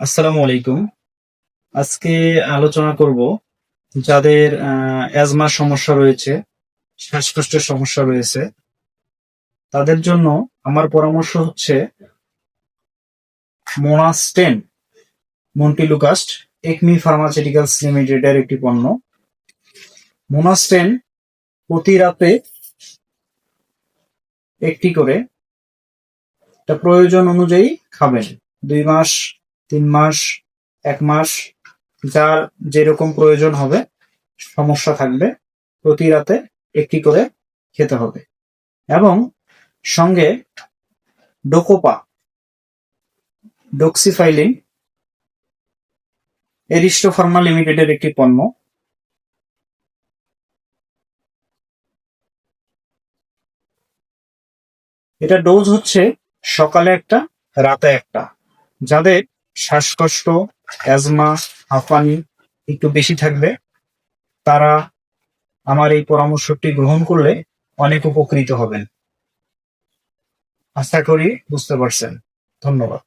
আসসালামু আলাইকুম। আজকে আলোচনা করব যাদের অ্যাজমার সমস্যা রয়েছে, শ্বাসকষ্টের সমস্যা রয়েছে, তাদের জন্য আমার পরামর্শ হচ্ছে মোনাস্টেন মন্টিলুকাস্ট একমি ফার্মাসিউটিক্যালস লিমিটেডের একটি পণ্য। মোনাস্টেন প্রতি রাতে একটি করে। এটা প্রয়োজন অনুযায়ী খাবেন। দুই মাস তিন মাস, এক মাস, যার যেরকম প্রয়োজন হবে, সমস্যা থাকবে, প্রতি রাতে একটি করে খেতে হবে। এবং সঙ্গে ডোকোপা, ডক্সিফাইলিন এরিস্টো ফার্মা লিমিটেডের একটি পণ্য। এটা ডোজ হচ্ছে সকালে একটা, রাতে একটা। যাদের শ্বাসকষ্ট অ্যাজমা হাঁপানি একটু বেশি থাকবে তারা আমার এই পরামর্শটি গ্রহণ করলে অনেক উপকৃত হবেন। আশা করি বুঝতে পারছেন। ধন্যবাদ।